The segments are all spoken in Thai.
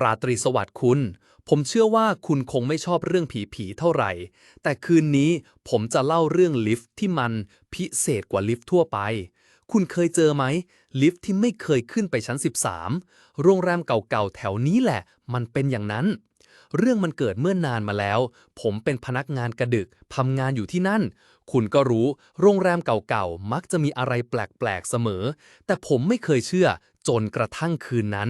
ราตรีสวัสดิ์คุณ ผมเชื่อว่าคุณคงไม่ชอบเรื่องผีๆเท่าไหร่ แต่คืนนี้ผมจะเล่าเรื่องลิฟต์ที่มันพิเศษกว่าลิฟต์ทั่วไป คุณเคยเจอไหม ลิฟต์ที่ไม่เคยขึ้นไปชั้น 13 โรงแรมเก่าๆ แถวนี้แหละ มันเป็นอย่างนั้น เรื่องมันเกิดเมื่อนานมาแล้ว ผมเป็นพนักงานกระดึกทำงานอยู่ที่นั่น คุณก็รู้ โรงแรมเก่าๆ มักจะมีอะไรแปลกๆ เสมอ แต่ผมไม่เคยเชื่อ จนกระทั่งคืนนั้น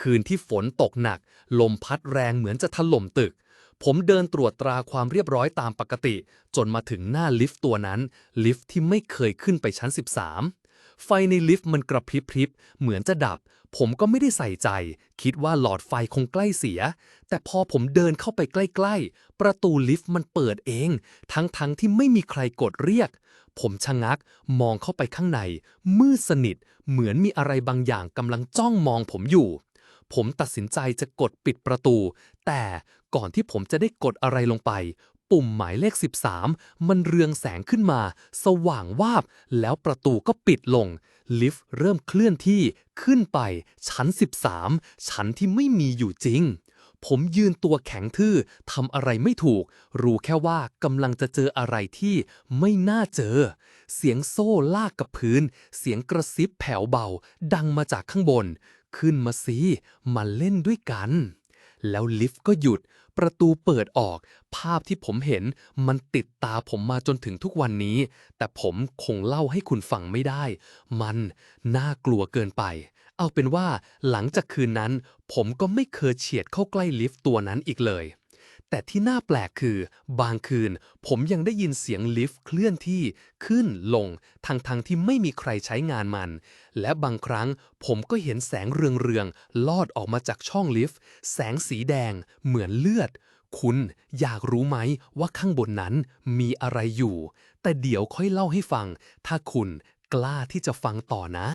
คืนที่ฝนตกหนัก ลมพัดแรงเหมือนจะถล่มตึก ผมเดินตรวจตราความเรียบร้อยตามปกติ จนมาถึงหน้าลิฟต์ตัวนั้น ลิฟต์ที่ไม่เคยขึ้นไปชั้น 13 ไฟในลิฟต์มันกระพริบพริบเหมือนจะดับ ผมก็ไม่ได้ใส่ใจ คิดว่าหลอดไฟคงใกล้เสีย แต่พอผมเดินเข้าไปใกล้ๆ ประตูลิฟต์มันเปิดเอง ทั้งๆที่ไม่มีใครกดเรียก ผมชะงักมองเข้าไปข้างใน มืดสนิท เหมือนมีอะไรบางอย่างกำลังจ้องมองผมอยู่ ผมตัดสินใจจะกดปิดประตู แต่ก่อนที่ผมจะได้กดอะไรลงไป ปุ่มหมายเลข 13 มันเรืองแสงขึ้นมา สว่างวาบ แล้วประตูก็ปิดลง ลิฟต์เริ่มเคลื่อนที่ขึ้นไป ชั้น 13 ชั้นที่ไม่มีอยู่จริง ผมยืนตัวแข็งทื่อทำอะไรไม่ถูก รู้แค่ว่ากำลังจะเจออะไรที่ไม่น่าเจอ เสียงโซ่ลากกับพื้น เสียงกระซิบแผ่วเบา ดังมาจากข้างบน ขึ้นมาสิมาเล่นด้วยกัน แล้วลิฟต์ก็หยุด ประตูเปิดออก ภาพที่ผมเห็นมันติดตาผมมาจนถึงทุกวันนี้ แต่ผมคงเล่าให้คุณฟังไม่ได้ มันน่ากลัวเกินไป เอาเป็นว่าหลังจากคืนนั้น ผมก็ไม่เคยเฉียดเข้าใกล้ลิฟต์ตัวนั้นอีกเลย แต่ที่น่าแปลกคือบางคืน ผมยังได้ยินเสียงลิฟต์เคลื่อนที่ขึ้นลงทั้งๆทที่ไม่มีใครใช้งานมัน และบางครั้งผมก็เห็นแสงเรืองๆลอดออกมาจากช่องลิฟต์ แสงสีแดง เหมือนเลือด คุณอยากรู้ไหมว่าข้างบนนั้นมีอะไรอยู่ แต่เดี๋ยวค่อยเล่าให้ฟัง ถ้าคุณกล้าที่จะฟังต่อนะ